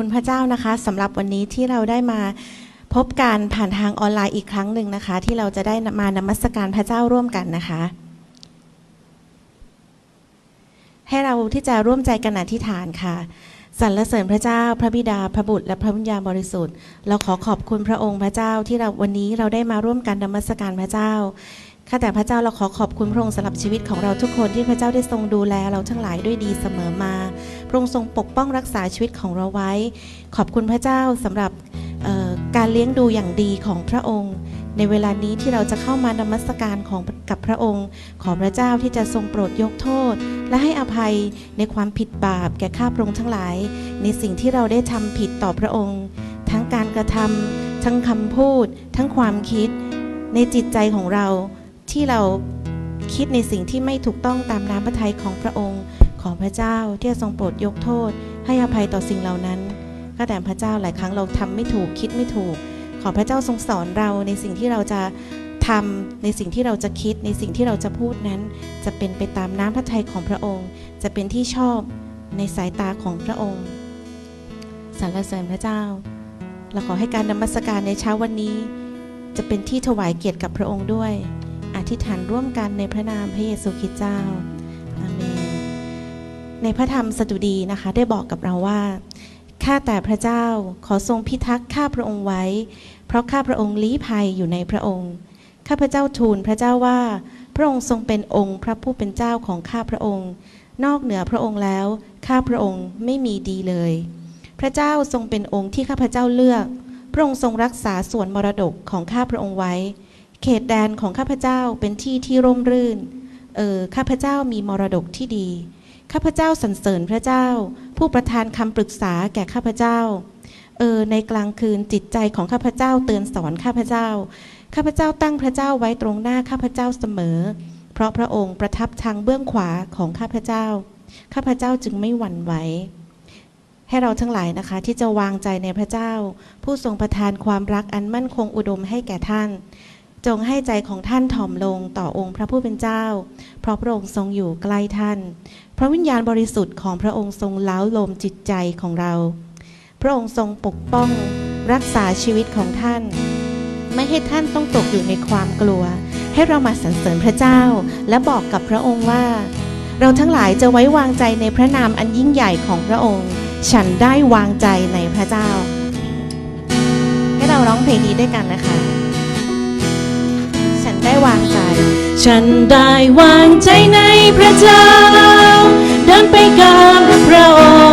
คุณพระเจ้านะคะสำหรับวันนี้ที่เราได้มาพบกันผ่านทางออนไลน์อีกครั้งหนึ่งนะคะ ที่เราจะได้มานมัสการพระเจ้าร่วมกันนะคะ ให้เราที่จะร่วมใจกันอธิษฐานค่ะสรรเสริญพระเจ้า พระบิดาพระบุตรและพระวิญญาณบริสุทธิ์เราขอขอบคุณพระองค์พระเจ้าที่เราวันนี้เราได้มาร่วมกันนมัสการพระเจ้าข้าแต่พระเจ้าเราขอขอบคุณพระองค์สำหรับชีวิตของเราทุกคนที่พระเจ้าได้ทรงดูแลเราทั้งหลายด้วยดีเสมอมา พระองค์ทรงปกป้องรักษาชีวิตของเราไว้ ขอบคุณพระเจ้าสำหรับการเลี้ยงดูอย่างดีของพระองค์ ในเวลานี้ที่เราจะเข้ามานมัสการของกับพระองค์ ขอพระเจ้าที่จะทรงโปรดยกโทษ และให้อภัยในความผิดบาปแก่ข้าพระองค์ทั้งหลาย ในสิ่งที่เราได้ทำผิดต่อพระองค์ ทั้งการกระทำทั้งคำพูด ทั้งความคิด ในจิตใจของเราที่เราคิดในสิ่งที่ไม่ถูกต้องตามน้ำพระทัยของพระองค์ อพระเจ้าที่จะทรงโปรดยกโทษ ให้อภัยต่อสิ่งเหล่านั้นก็แต่พระเจ้าหลายครั้งเราทำไม่ถูกคิดไม่ถูก ขอพระเจ้าทรงสอนเราในสิ่งที่เราจะทำในสิ่งที่เราจะคิดในสิ่งที่เราจะพูดนั้น จะเป็นไปตามน้ำพระทัยของพระองค์ จะเป็นที่ชอบในสายตาของพระองค์สรรเสริญพระเจ้าเราขอให้การนมัสการในเช้าวันนี้ จะเป็นที่ถวายเกียรติกับพระองค์ด้วย อธิษฐานร่วมกันในพระนามพระเยซูคริสต์เจ้า ในพระธรรมสดุดีนะคะ ได้บอกกับเราว่า ข้าแต่พระเจ้าขอทรงพิทักษ์ข้าพระองค์ไว้ เพราะข้าพระองค์ลี้ภัยอยู่ในพระองค์ ข้าพระเจ้าทูลพระเจ้าว่า พระองค์ทรงเป็นองค์พระผู้เป็นเจ้าของข้าพระองค์ นอกเหนือพระองค์แล้ว ข้าพระองค์ไม่มีดีเลย พระเจ้าทรงเป็นองค์ที่ข้าพระเจ้าเลือก พระองค์ทรงรักษาส่วนมรดกของข้าพระองค์ไว้ เขตแดนของข้าพเจ้าเป็นที่ที่ร่มรื่น เออข้าพเจ้ามีมรดกที่ดี ข้าพเจ้าสรรเสริญพระเจ้า ผู้ประทานคำปรึกษาแก่ข้าพเจ้าเออในกลางคืนจิตใจของข้าพเจ้าเตือนสอนข้าพเจ้า ข้าพเจ้าตั้งพระเจ้าไว้ตรงหน้าข้าพเจ้าเสมอ เพราะพระองค์ประทับทางเบื้องขวาของข้าพเจ้า ข้าพเจ้าจึงไม่หวั่นไหวให้เราทั้งหลายนะคะ ที่จะวางใจในพระเจ้า ผู้ทรงประทานความรักอันมั่นคงอุดมให้แก่ท่าน จงให้ใจของท่านถ่อมลงต่อองค์พระผู้เป็นเจ้า เพราะพระองค์ทรงอยู่ใกล้ท่าน พระวิญญาณบริสุทธิ์ของพระองค์ทรงเล้าลมจิตใจของเรา พระองค์ทรงปกป้องรักษาชีวิตของท่าน ไม่ให้ท่านต้องตกอยู่ในความกลัว ให้เรามาสรรเสริญพระเจ้า และบอกกับพระองค์ว่า เราทั้งหลายจะไว้วางใจในพระนามอันยิ่งใหญ่ของพระองค์ ฉันได้วางใจในพระเจ้า ให้เราร้องเพลงนี้ด้วยกันนะคะ ได้วางใจ ฉันได้วางใจในพระเจ้า เดินไปกับพระองค์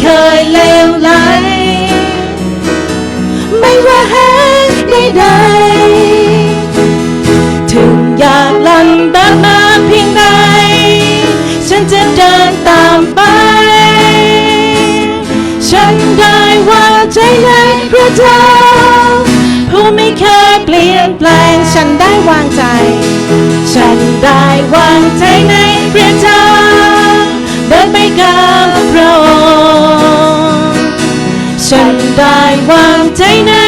เคยเลวไหล ไม่ว่าแห้งใดๆถึงอยากลำบากมาเพียงใด ฉันจะเดินตามไป ฉันได้วางใจในพระเจ้าผู้ไม่เคยเปลี่ยนแปลง ฉันได้วางใจ ฉันได้วางใจในพระเจ้าเดินไปกับ ฉันได้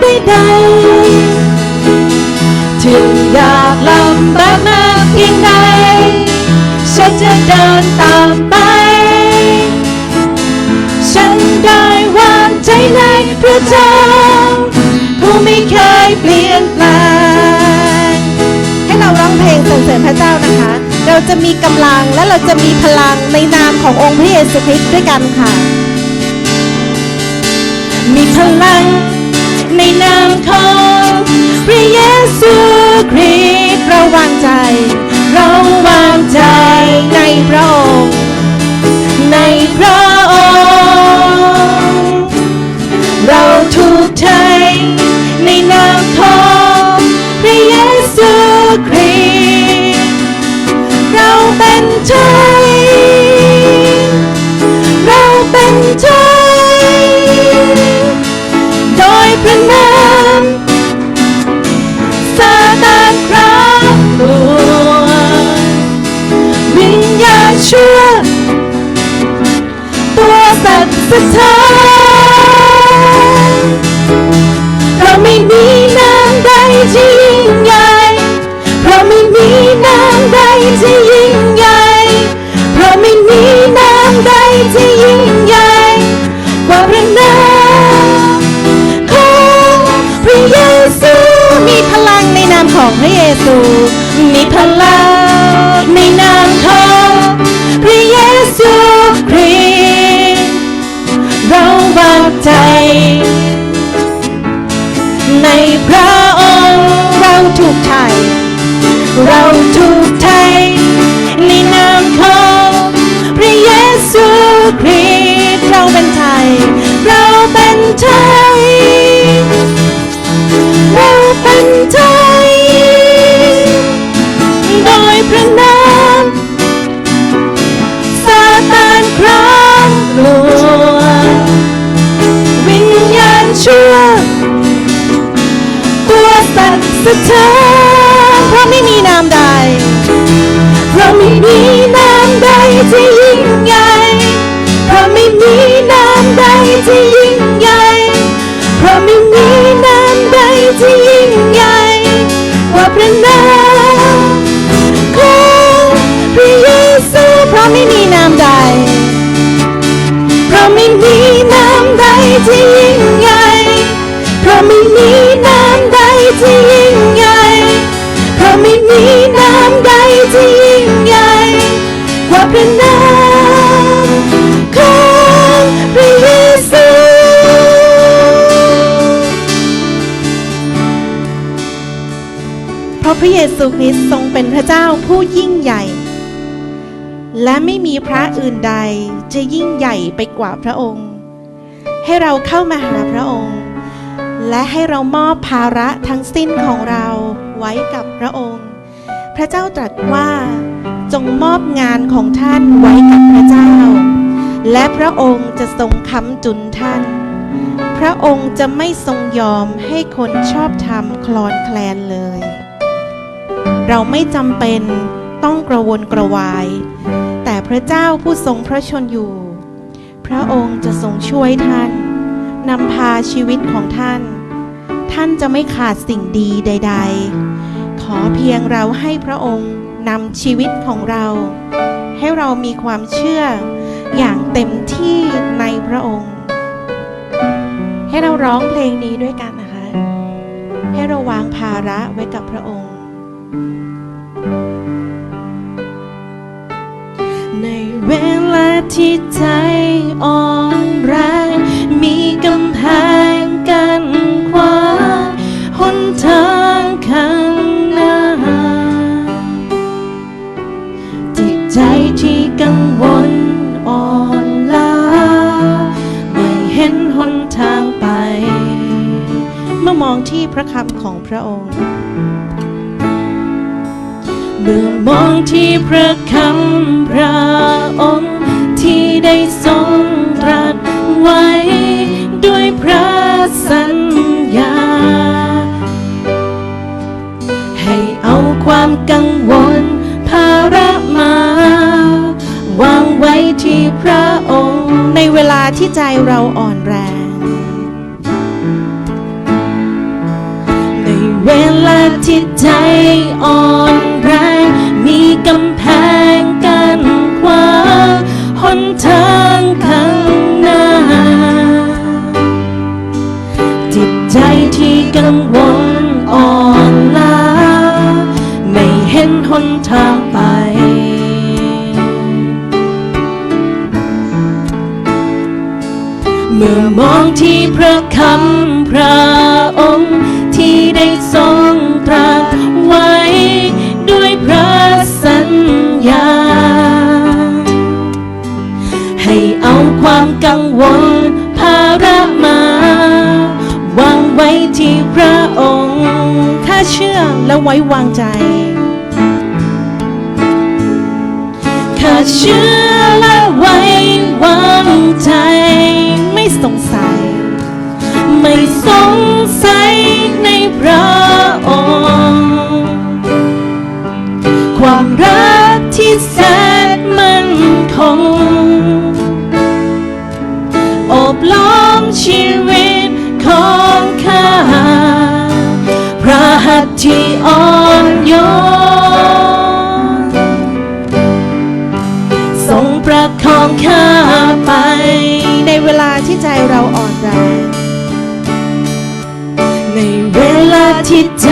ใดๆถึงอยากลำบากมากเพียงใด ฉันจะเดินตามไป ฉันได้วางใจในพระเจ้าผู้ไม่เคยเปลี่ยนแปลง ให้เราร้องเพลงสรรเสริญพระเจ้านะคะ เราจะมีกำลังและเราจะมีพลังในนามขององค์พระเยซูคริสต์ด้วยกันค่ะ มีพลัง ในนามของพระเยซูคริสต์เราวางใจ เราวางใจในพระองค์ในพระองค์ ของพระเยซู มีพลังในนามของพระเยซูคริสต์เราวางใจ ในพระองค์เราถูกไถ่เราถูกไทย ในนามของพระเยซูคริสต์เราเป็นไทย เราเป็นไทย ถานเพราะไม่มีนามใด เพราะไม่มีนามใดที่ยิ่งใหญ่เพราะไม่มีนามใดที่ยิ่ง ราะพระเยซูคริสต์ทรงเป็นพระเจ้าผู้ยิ่งใหญ่ และไม่มีพระอื่นใดจะยิ่งใหญ่ไปกว่าพระองค์ ให้เราเข้ามาหาพระองค์ และให้เรามอบภาระทั้งสิ้นของเราไว้กับพระองค์ พระเจ้าตรัสว่าจงมอบงานของท่านไว้กับพระเจ้า และพระองค์จะทรงค้ำจุนท่าน พระองค์จะไม่ทรงยอมให้คนชอบธรรมคลอนแคลนเลย เราไม่จำเป็นต้องกระวนกระวาย แต่พระเจ้าผู้ทรงพระชนอยู่ พระองค์จะทรงช่วยท่านนำพาชีวิตของท่าน ท่านจะไม่ขาดสิ่งดีใด ๆ ขอเพียงเราให้พระองค์นำชีวิตของเรา ให้เรามีความเชื่ออย่างเต็มที่ในพระองค์ ให้เราร้องเพลงนี้ด้วยกันนะคะ ให้เราวางภาระไว้กับพระองค์ ในเวลาที่ใจอ่อนแรงมีกำแพงกันขวางหนทางข้างหน้าจิตใจที่กังวลอ่อนล้าไม่เห็นหนทางไป เมื่อมองที่พระคำของพระองค์ เมื่อมองที่พระคำพระองค์ที่ได้ทรงตรัสไว้ ด้วยพระสัญญา ให้เอาความกังวลภาระมา วางไว้ที่พระองค์ ในเวลาที่ใจเราอ่อนแรงจิตใจอ่อน วางใจ ข้าเชื่อและไว้วางใจ ไม่สงสัย ไม่สงสัยในพระองค์ ความรักที่แสน ที่อ่อนโยนทรงประคองข้าไป ในเวลาที่ใจเราอ่อนแรงในเวลาที่ใจ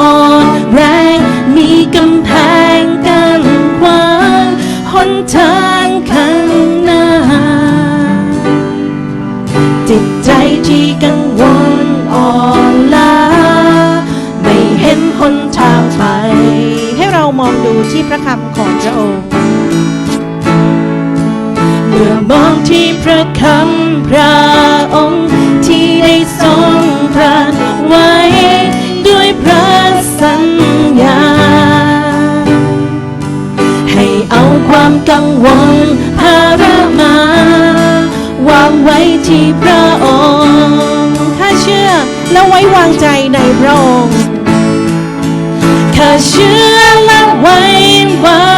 อ่อนแรง มีกำแพงกั้นขวางหนทางข้างหน้า จิตใจที่กังวล พระคำของพระองค์ เมื่อมองที่พระคำพระองค์ ที่ได้ทรงตรัสไว้ ด้วยพระสัญญา ให้เอาความกังวลภาระมาวางไว้ที่พระองค์ถ้าเชื่อและไว้วางใจในพระองค์ข้าเชื่อและไว้ ว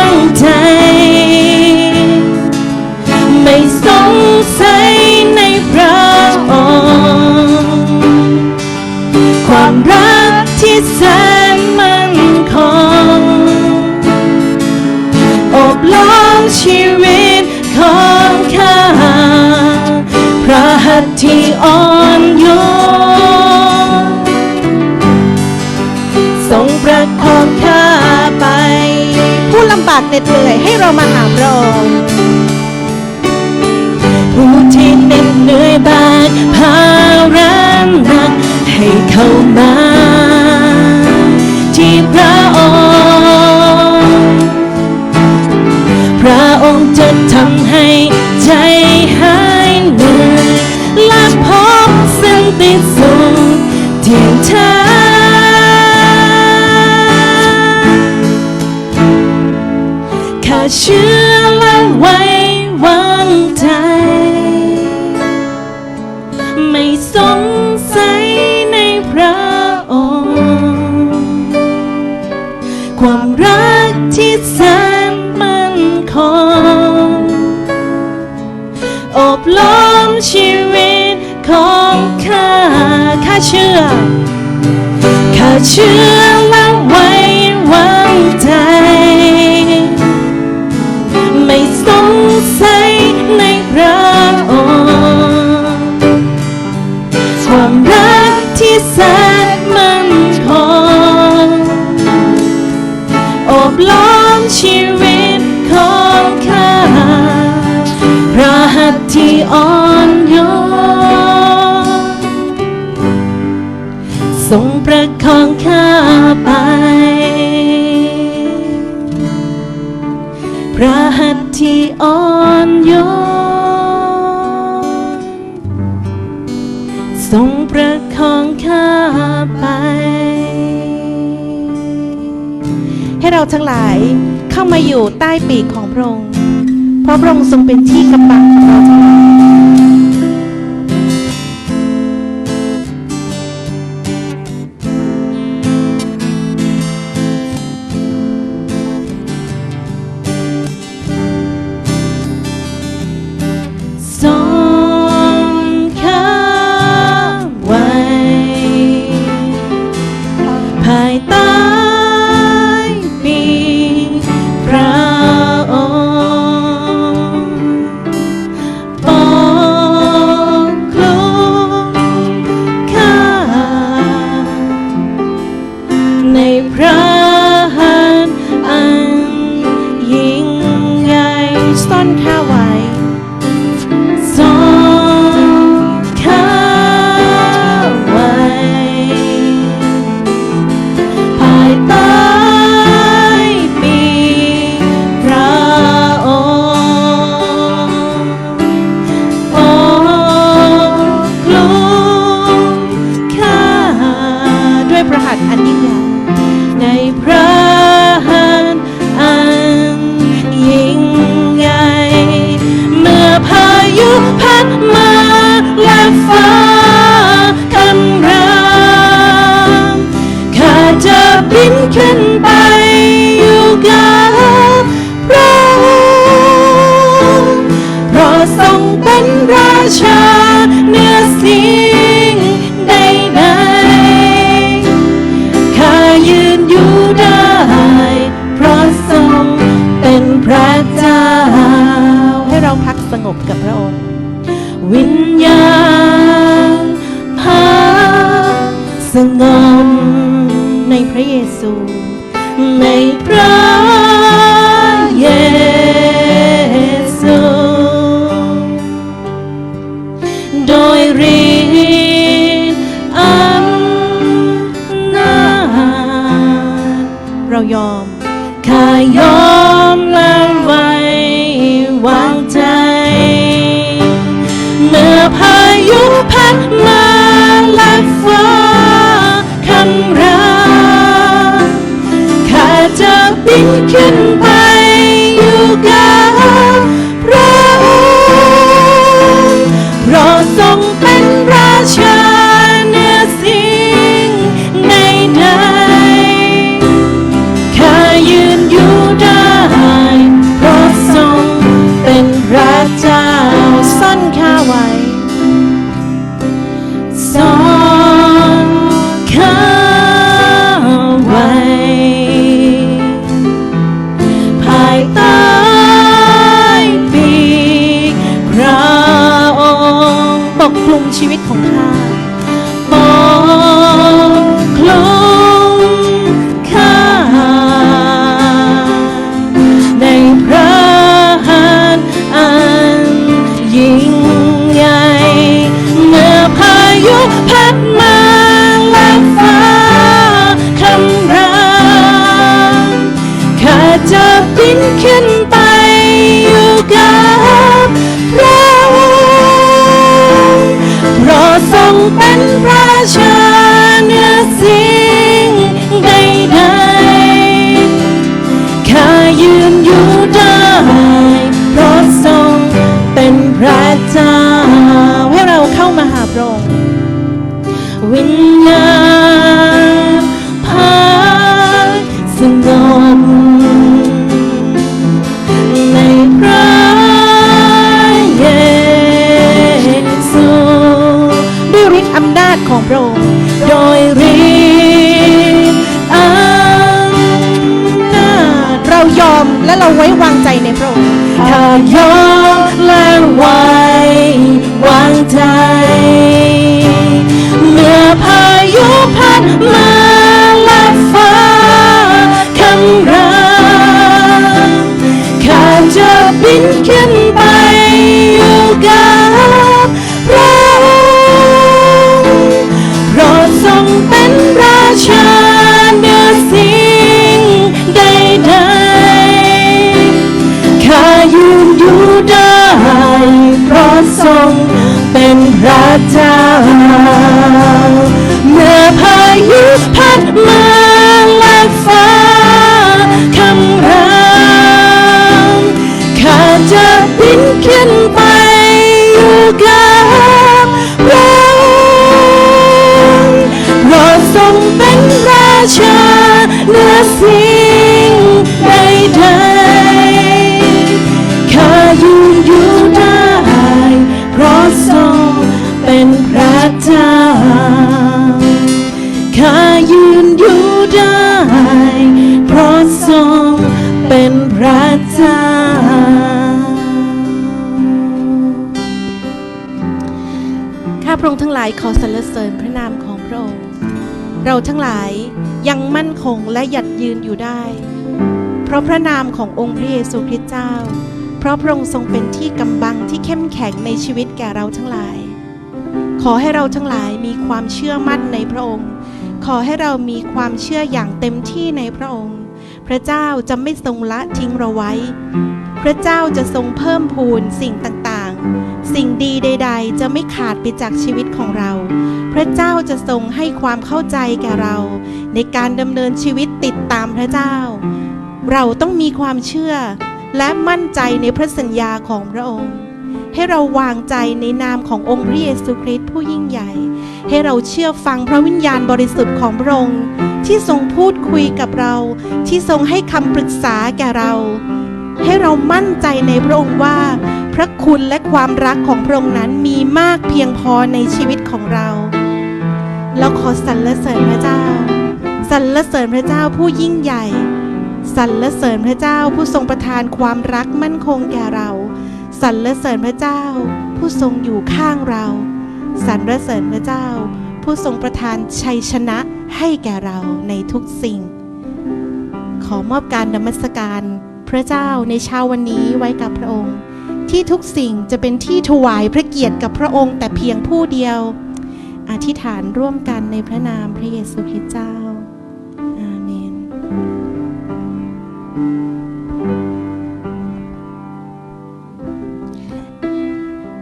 แระหนักให้เข้ามา เราทั้งหลายเข้ามาอยู่ใต้ปีกของพระองค์เพราะพระองค์ทรงเป็นที่กำบังของเรา อ เรายอมข้ายอมและไว้วางใจ เมื่อพายุพัดมาและฟ้าคำรามข้าจะบินขึ้นไป ชาเหนือสิ่งใดๆข้ายืนอยู่ได้เพราะทรงเป็นพระเจ้าข้ายืนอยู่ได้เพราะทรงเป็นพระเจ้าข้าพระองค์ทั้งหลายขอสรรเสริญพระนามของพระองค์เราทั้งหลาย ยังมั่นคงและหยัดยืนอยู่ได้ เพราะพระนามขององค์พระเยซูคริสต์เจ้า เพราะพระองค์ทรงเป็นที่กำบังที่เข้มแข็งในชีวิตแก่เราทั้งหลาย ขอให้เราทั้งหลายมีความเชื่อมั่นในพระองค์ ขอให้เรามีความเชื่ออย่างเต็มที่ในพระองค์ พระเจ้าจะไม่ทรงละทิ้งเราไว้ พระเจ้าจะทรงเพิ่มพูนสิ่งต่าง สิ่งดีใด ๆ จะไม่ขาดไปจากชีวิตของเรา พระเจ้าจะทรงให้ความเข้าใจแก่เรา ในการดำเนินชีวิตติดตามพระเจ้า เราต้องมีความเชื่อ และมั่นใจในพระสัญญาของพระองค์ ให้เราวางใจในนามขององค์พระเยซูคริสต์ผู้ยิ่งใหญ่ ให้เราเชื่อฟังพระวิญญาณบริสุทธิ์ของพระองค์ที่ทรงพูดคุยกับเรา ที่ทรงให้คำปรึกษาแก่เรา ให้เรามั่นใจในพระองค์ว่า พระคุณและความรักของพระองค์นั้นมีมากเพียงพอในชีวิตของเรา เราขอสรรเสริญพระเจ้าสรรเสริญพระเจ้าผู้ยิ่งใหญ่สรรเสริญพระเจ้าผู้ทรงประทานความรักมั่นคงแก่เราสรรเสริญพระเจ้า ผู้ทรงอยู่ข้างเราสรรเสริญพระเจ้า ผู้ทรงประทานชัยชนะให้แก่เราในทุกสิ่ง ขอมอบการนมัสการ พระเจ้าในเช้าวันนี้ไว้กับพระองค์ ที่ทุกสิ่งจะเป็นที่ถวายพระเกียรติกับพระองค์แต่เพียงผู้เดียว อธิษฐานร่วมกันในพระนามพระเยซูคริสต์เจ้าอาเมน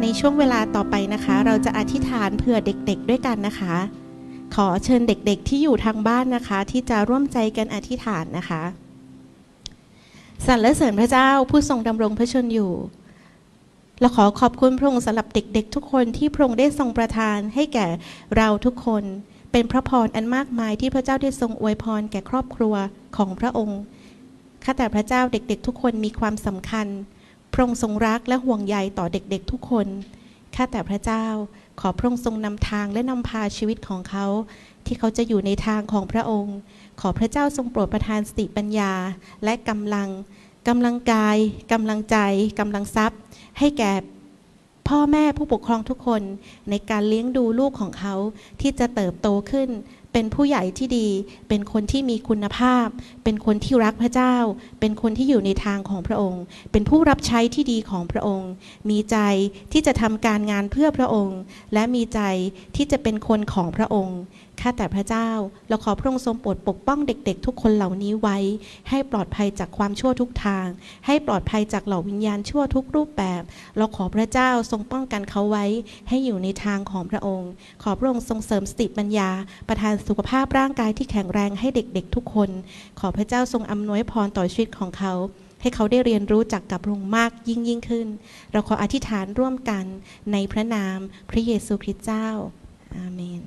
ในช่วงเวลาต่อไปนะคะ เราจะอธิษฐานเผื่อเด็กๆด้วยกันนะคะขอเชิญเด็กๆที่อยู่ทางบ้านนะคะ ที่จะร่วมใจกันอธิษฐานนะคะ สรรเสริญพระเจ้าผู้ทรงดำรงพระชนอยู่เราขอขอบคุณพระองค์สำหรับเด็กๆ ทุกคนที่พระองค์ได้ทรงประทานให้แก่เราทุกคน เป็นพระพรอันมากมายที่พระเจ้าได้ทรงอวยพรแก่ครอบครัวของพระองค์ข้าแต่พระเจ้าเด็กๆ ทุกคนมีความสำคัญ พระองค์ทรงรักและห่วงใยต่อเด็กๆ ทุกคนข้าแต่พระเจ้า ขอพระองค์ทรงนำทางและนำพาชีวิตของเขา ที่เขาจะอยู่ในทางของพระองค์ ขอพระเจ้าทรงโปรดประทานสติปัญญา และกำลังกำลังกายกำลังใจกำลังทรัพย์ ให้แก่พ่อแม่ผู้ปกครองทุกคนในการเลี้ยงดูลูกของเขาที่จะเติบโตขึ้น เป็นผู้ใหญ่ที่ดี เป็นคนที่มีคุณภาพ เป็นคนที่รักพระเจ้า เป็นคนที่อยู่ในทางของพระองค์ เป็นผู้รับใช้ที่ดีของพระองค์ มีใจที่จะทำการงานเพื่อพระองค์ และมีใจที่จะเป็นคนของพระองค์ข้าแต่พระเจ้า เราขอพระองค์ทรงโปรดปกป้องเด็กๆ ทุกคนเหล่านี้ไว้ ให้ปลอดภัยจากความชั่วทุกทาง ให้ปลอดภัยจากเหล่าวิญญาณชั่วทุกรูปแบบ เราขอพระเจ้าทรงป้องกันเขาไว้ ให้อยู่ในทางของพระองค์ ขอพระองค์ทรงเสริมสติปัญญา ประทานสุขภาพร่างกายที่แข็งแรงให้เด็กๆทุกคน ขอพระเจ้าทรงอำนวยพรต่อชีวิตของเขา ให้เขาได้เรียนรู้จักกับพระองค์มากยิ่งยิ่งขึ้น เราขออธิษฐานร่วมกันในพระนามพระเยซูคริสต์เจ้า อาเมน